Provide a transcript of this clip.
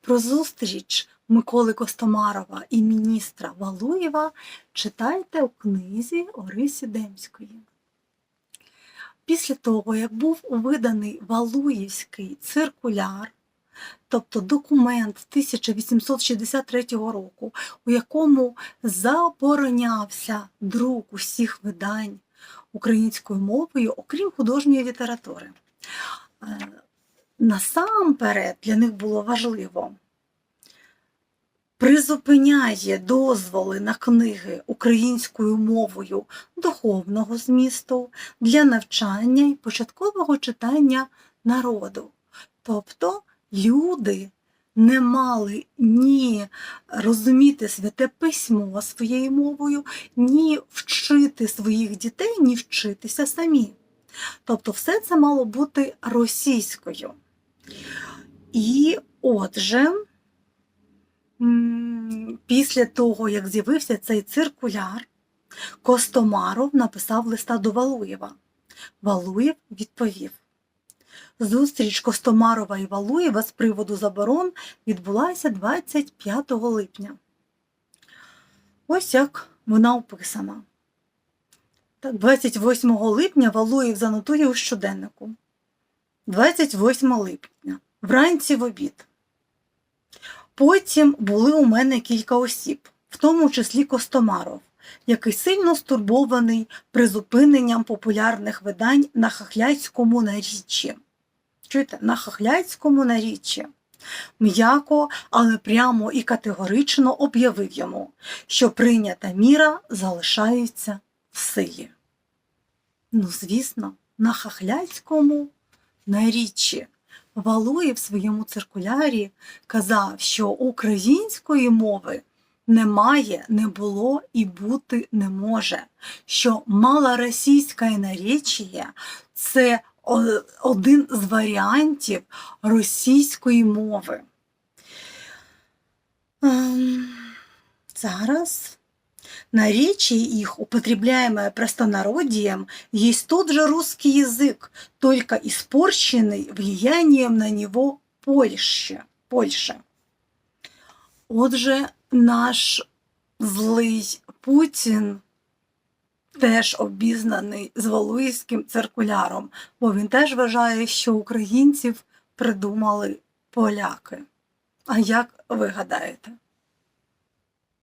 Про зустріч Миколи Костомарова і міністра Валуєва читайте у книзі Орисі Демської. Після того, як був виданий Валуївський циркуляр, тобто документ 1863 року, у якому заборонявся друк усіх видань українською мовою, окрім художньої літератури. Насамперед для них було важливо призупиняє дозволи на книги українською мовою духовного змісту для навчання і початкового читання народу. Тобто люди не мали ні розуміти святе письмо своєю мовою, ні вчити своїх дітей, ні вчитися самі. Тобто, все це мало бути російською. І отже, після того, як з'явився цей циркуляр, Костомаров написав листа до Валуєва. Валуєв відповів. Зустріч Костомарова і Валуєва з приводу заборон відбулася 25 липня. Ось як вона описана. 28 липня Валуєв занотує у щоденнику. 28 липня. Вранці в обід. Потім були у мене кілька осіб, в тому числі Костомаров, який сильно стурбований призупиненням популярних видань на хахляцькому наріччі. Чуєте, на хахляцькому наріччі. М'яко, але прямо і категорично об'явив йому, що прийнята міра залишається в силі. Ну, звісно, на хахляцькому наріччі. Валуєв в своєму циркулярі казав, що української мови немає, не було і бути не може, що малоросійське наречіє – це один з варіантів російської мови. Ем, Зараз наречие их, употребляемое простонародием, есть тот же русский язык, только испорченный влиянием на него Польщи. Польща. Отже, наш злий Путін теж обізнаний з Валуївським циркуляром, бо він теж вважає, що українців придумали поляки. А як ви гадаєте?